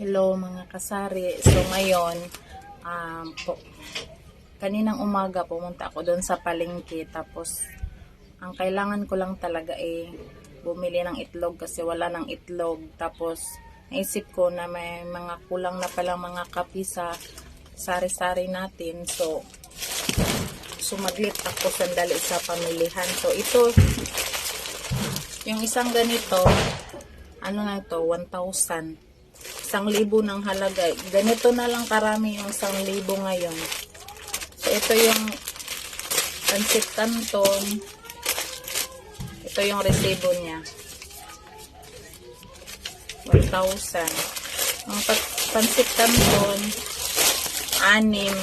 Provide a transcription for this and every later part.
Hello mga kasari. So ngayon, um, po, kaninang umaga pumunta ako doon sa palengke tapos ang kailangan ko lang talaga eh bumili ng itlog kasi wala ng itlog. Tapos naisip ko na may mga kulang na palang mga kapi sa sari-sari natin. So sumaglit ako sandali sa pamilihan. So ito, yung isang ganito, ano na ito, 1,000 isang libo ng halaga. Ganito na lang karami yung isang libo ngayon. So, ito yung pancit canton. Ito yung resibo niya. 1,000. Ang pa- pancit canton, anim.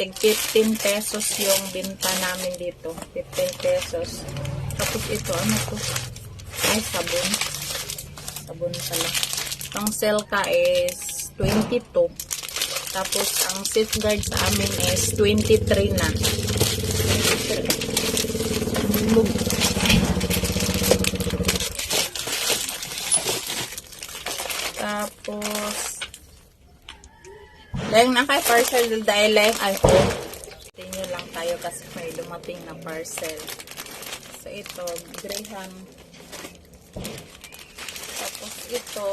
Tig 15 pesos yung binta namin dito. 15 pesos. Tapos ito, ano to? Ay, sabon. Sabon pala. Ang Selka is 22. Tapos, ang safeguard sa amin is 23 na. Tapos, dahil na kay parcel dahil lang ay oh. Continue lang tayo kasi may dumating na parcel. So, ito, Graham. Tapos, ito,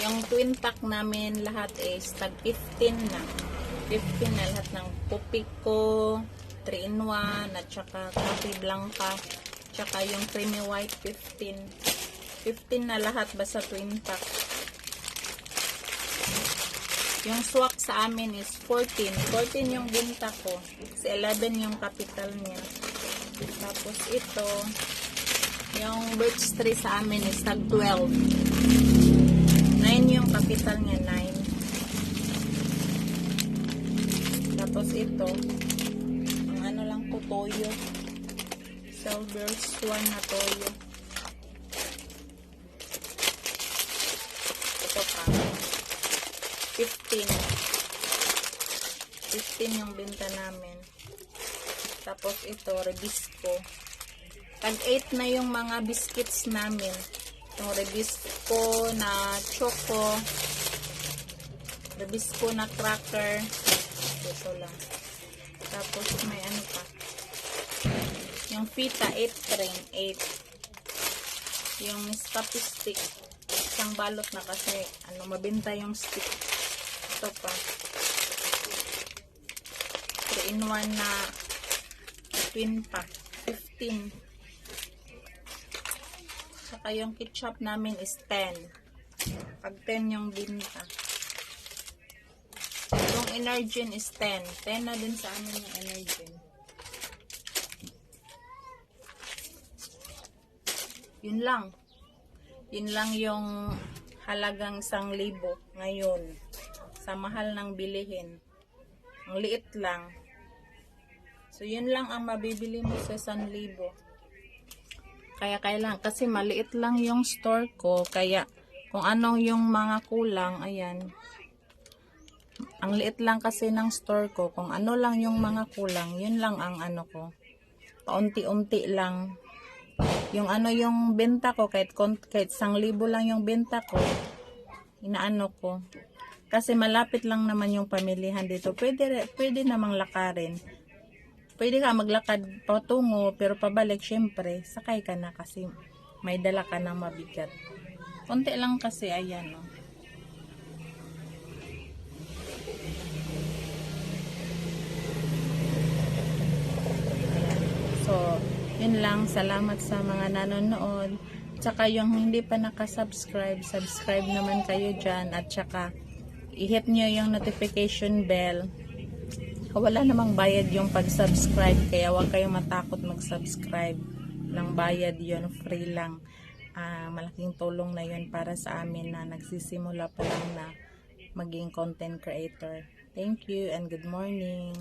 yung twin pack namin lahat is tag 15 na. 15 na lahat ng Pupico, 3 in 1, at saka Coffee Blanca, tsaka yung Creamy White 15. 15 na lahat basta twin pack. Yung swak sa amin is 14. 14 yung binta ko. Kasi 11 yung capital niya. Tapos ito, yung birch tree sa amin is tag 12. 9 yung capital niya, 9. Tapos ito, ang ano lang po, toyo. Silver's one na toyo. Ito pa. 15. 15 yung binta namin. Tapos ito, Rebisco. Tag 8 na yung mga biscuits namin. Itong Rebisco na choco. Rebisco na cracker. Ito lang. Tapos may ano pa. Yung fita 8 ring 8. Yung stop stick. Isang balot na kasi ano mabenta yung stick. Ito pa. 3 in 1 na twin pack. 15. Saka yung ketchup namin is 10. Pag 10 yung binta. Yung Energin is 10. 10 na din sa amin yung Energin. Yun lang. Yun lang yung halagang isang libo ngayon. Sa mahal ng bilihin. Ang liit lang. So, yun lang ang mabibili mo sa isang libo. Kaya kailangan, kasi maliit lang yung store ko, kaya kung anong yung mga kulang, ayan. Ang liit lang kasi ng store ko, kung ano lang yung mga kulang, yun lang ang ano ko. Paunti-unti lang. Yung ano yung benta ko, kahit, kahit isang libo lang yung benta ko, inaano ko. Kasi malapit lang naman yung pamilihan dito. Pwede, pwede namang lakarin pwede ka maglakad patungo pero pabalik syempre sakay ka na kasi may dala ka ng mabigat konti lang kasi ayan no so yun lang. Salamat sa mga nanonood. Tsaka yung hindi pa nakasubscribe subscribe naman kayo dyan. At tsaka i-hit nyo yung notification bell. Wala namang bayad yung pag-subscribe kaya huwag kayong matakot mag-subscribe. Lang bayad yon free lang. Ah, malaking tulong na yun para sa amin na nagsisimula pa lang na maging content creator. Thank you and good morning